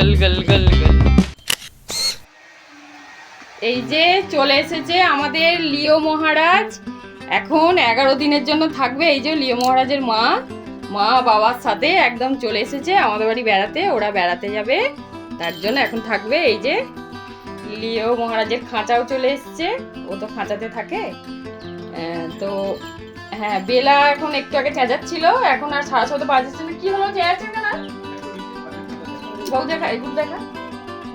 গল গল গল গল। এই যে চলে এসেছে আমাদের লিও মহারাজ। এখন এগারো দিনের জন্য থাকবে এই যে লিও মহারাজের মা। মা বাবার সাথে একদম চলে এসেছে আমাদের বাড়ি বেড়াতে, ওরা বেড়াতে যাবে। তার জন্য এখন থাকবে এই যে লিও মহারাজের খাঁচাও চলে এসেছে। ও তো খাঁচাতে থাকে। তো হ্যাঁ বেলা এখন একটু আগে চেঁচাচ্ছিল। এখন আর সাড়ে ছটা বাজছে। না কি হলো? চেঁচাচ্ছে না বউ দেখা এগুলো দেখা।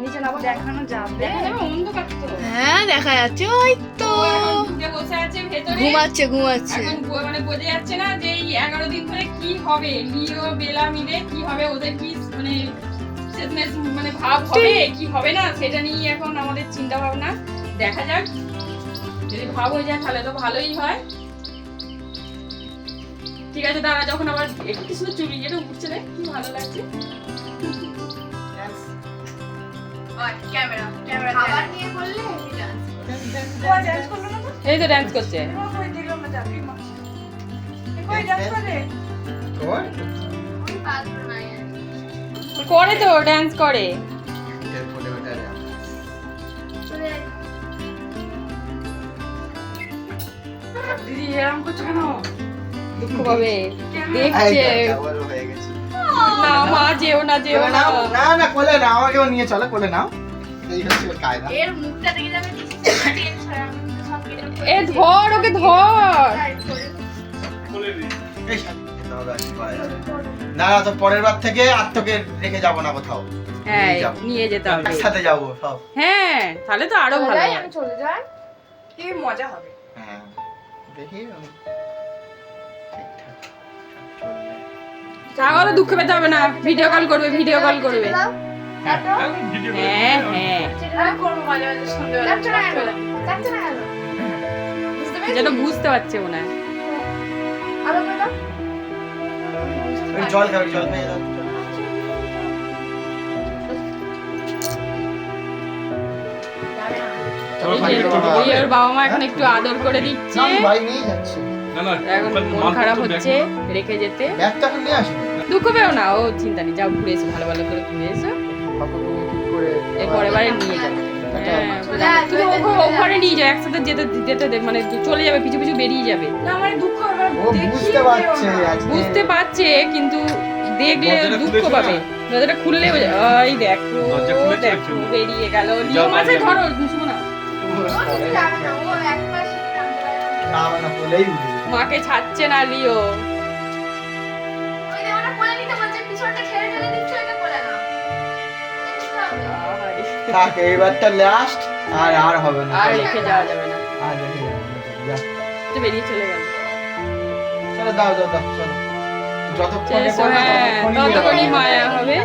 নিচে নামো দেখানো যাবে। দেখা যাবে অন্ধকার তো হ্যাঁ দেখা যাচ্ছে ওই তো। ও এখন ঢুকে বসে আছে ভেতরে। ঘুমাচ্ছে ঘুমাচ্ছে। এখন মানে বোঝা যাচ্ছে না যে এই এগারো দিন ধরে কি হবে। লিও বেলা মিলে কি হবে ওদের কি মানে মানে ভাব হবে কি হবে না সেটা নিয়ে এখন আমাদের চিন্তা ভাবনা দেখা যাক। যদি ভাব হয়ে যায় তাহলে তো ভালোই হয়। ঠিক আছে দাঁড়া যখন আবার একটু কিছু চুরি যেটা উঠছে রে কি ভালো লাগছে। এই তো ডান্স করছে। করে? তো ডান্স করে। দিদি এরকম করছ কেন? দুঃখ পাবে। দেখছে। না মা যেও না যেও না। না না কোলে নাও আমাকে নিয়ে চলো কোলে নাও। এই হচ্ছে কায়দা। এর মুখটা দেখে যাবে চেঞ্জ হয় আমি তো এ ধর ওকে ধর। সাথে যাবে। না। না তো পরের বার থেকে আর তোকে রেখে যাব না কোথাও। হ্যাঁ নিয়ে যেতে হবে। একসাথে যাব সব। হ্যাঁ তাহলে তো আরও ভালো আমি চলে যাই কি মজা হবে। হ্যাঁ দেখি সাগরও দুঃখ পেতে হবে না। ভিডিও কল করবে ভিডিও কল করবে। হ্যাঁ হ্যাঁ। বুঝতে পেরেছিস যেন বুঝতে পারছে মনে হয়। জল খাবে জল ওর বাবা মা এখন একটু আদর করে দিচ্ছে। এখন মন খারাপ হচ্ছে রেখে যেতে। ব্যাগটা নিয়ে দুঃখ পেও না ও চিন্তা নেই যাও ঘুরে এসো ভালো ভালো করে ঘুরে এসো। ঠিক এই পরের বারে নিয়ে যাবে হ্যাঁ, তুমি ওকে ওখানে নিয়ে যাও একসাথে যেতে যেতে দে, মানে চলে যাবে পিছু পিছু বেরিয়ে যাবে। না মানে বুঝতে পারছে বুঝতে পারছে কিন্তু দেখলে দুঃখ খুলেছো পাবে। দরজাটা খুললে বোঝা- ওই দেখো দরজা খুলেছো? দেখো একটু? বেরিয়ে গেল। যাও, লিও ধরো শুনো না। না না। বলেই উঠবে মাকে ছাড়ছে না লিও। থাক এইবারটা লাস্ট আর আর হবে না। আর রেখে যাওয়া যাবে না। আর রেখে যাব না, তো বেরিয়ে চলে গেল। চলো দাও দাও দাও চলো। যতক্ষণ করবে ততক্ষণই নিয়ে ততক্ষণই যাব। মায়া হবে।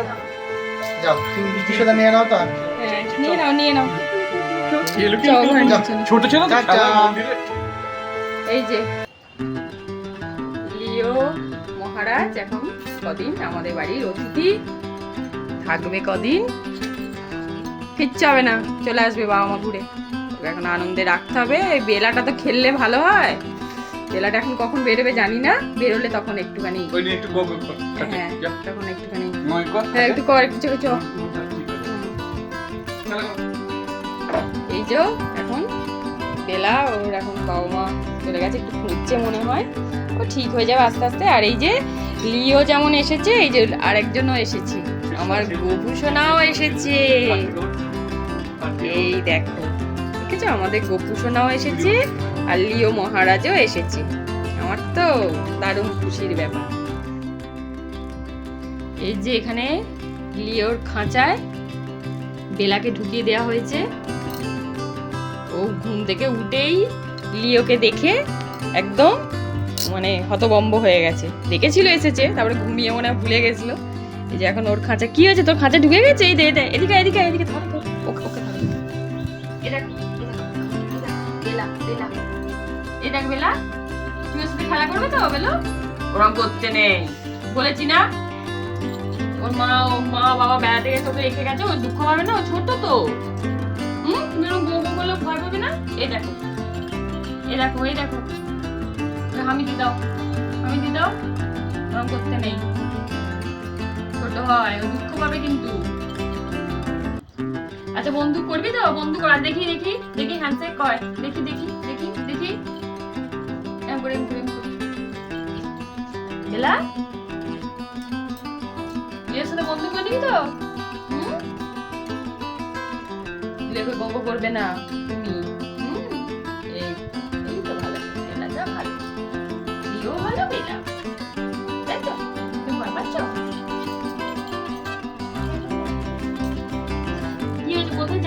যাও তুমি বিস্কুটটা নিয়ে নাও তো। নিয়ে নাও নিয়ে নাও। এলো কি? চল, ঘরে যাও। নিচে। ছোট ছিল এই যে লিও মহারাজ এখন কদিন আমাদের বাড়ির অতিথি থাকবে কদিন? কিচ্ছু হবে না। চলে আসবে বাবা মা ঘুরে। এখন আনন্দে রাখতে হবে। এই বেলাটা তো খেললে ভালো হয়। বেলাটা এখন কখন বেরোবে জানি না। বেরোলে তখন একটুখানি হ্যাঁ তখন একটুখানি হ্যাঁ একটু কর আছে। চলো। এই যে এখন বেলা ওর এখন বাবা মা চলে গেছে একটু খুঁজছে মনে হয়। ও ঠিক হয়ে যাবে আস্তে আস্তে। আর এই যে লিও যেমন এসেছে এই যে আরেকজনও এসেছে। আমার গোপুসোনাও এসেছে। এই দেখো, দেখেছ? আমাদের গোপুসোনাও এসেছে আর লিও মহারাজও এসেছে। আমার তো দারুণ খুশির ব্যাপার। এই যে এখানে লিওর খাঁচায় বেলাকে ঢুকিয়ে দেওয়া হয়েছে। ও ঘুম থেকে উঠেই লিওকে দেখে একদম মানে হতবম্ব হয়ে গেছে। দেখেছিল এসেছে, তারপরে ঘুমিয়ে মনে ভুলে গেছিল। এই যে এখন ওর খাঁচা, কি হয়েছে? তোর খাঁচা ঢুকে গেছে? এই দে এদিকে এদিকে এদিকে ধর ওকে। দেখ, বেলা, বেলা। তুই সাথে খেলা করবে তো বেলো? ওরম করতে নেই। বলেছি না? ওর মা ও মা বাবা বেড়াতে গেছে ওকে রেখে গেছে ও দুঃখ পাবে না ও ছোট তো। হুম? তুমি বলে ভয় পাবে না? দেখো। এই দেখো এই দেখো। হামি দি দাও। হামি দি দাও। ওরম করতে নেই। ছোট হয় ও দুঃখ পাবে কিন্তু। আচ্ছা বন্ধু করবি তো? বন্ধু কর। দেখি দেখি দেখি হ্যান্ডশেক কর। দেখি দেখি দেখি দেখি। করে এম করে। সাথে বন্ধু করবি তো? লিওকে গঙ্গ করবে না তুমি। ভালো ভালো। বেলা তুমি ভয়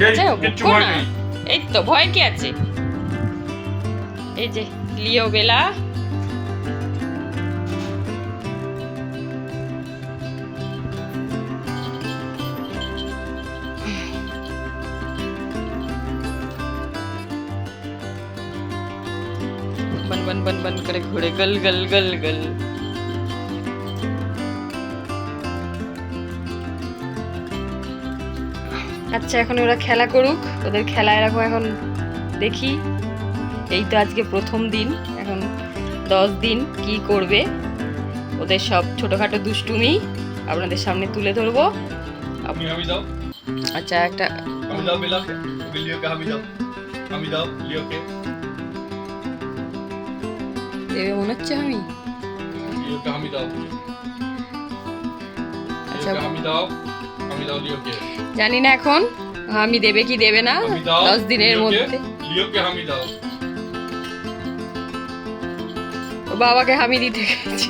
কিচ্ছু বকো ভয় না। নেই এই তো ভয় কি আছে এই যে লিও বেলা बन बन बन बन करे घोड़े गल गल गल गल আচ্ছা এখন ওরা খেলা করুক। ওদের খেলা এরকম এখন। দেখি। এই তো আজকে প্রথম দিন। এখন দশ দিন কি করবে। ওদের সব ছোটোখাটো দুষ্টুমি আপনাদের সামনে তুলে ধরবো। আচ্ছা একটা দেবে মনে হচ্ছে আমি? আচ্ছা। জানি না এখন আমি দেবে কি দেবে না দশ দিনের মধ্যে। বাবাকে হামি দিতে গেছি।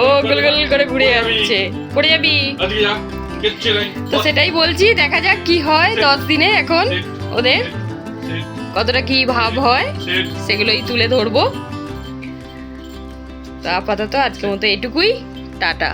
ও গোল গোল করে? ঘুরে যাচ্ছে পড়ে যাবি। তো সেটাই বলছি দেখা যাক কি হয় দশ দিনে এখন ওদের। কতটা কি ভাব হয় সেগুলোই তুলে ধরবো। তো আপাতত আজকের মতো এটুকুই টাটা।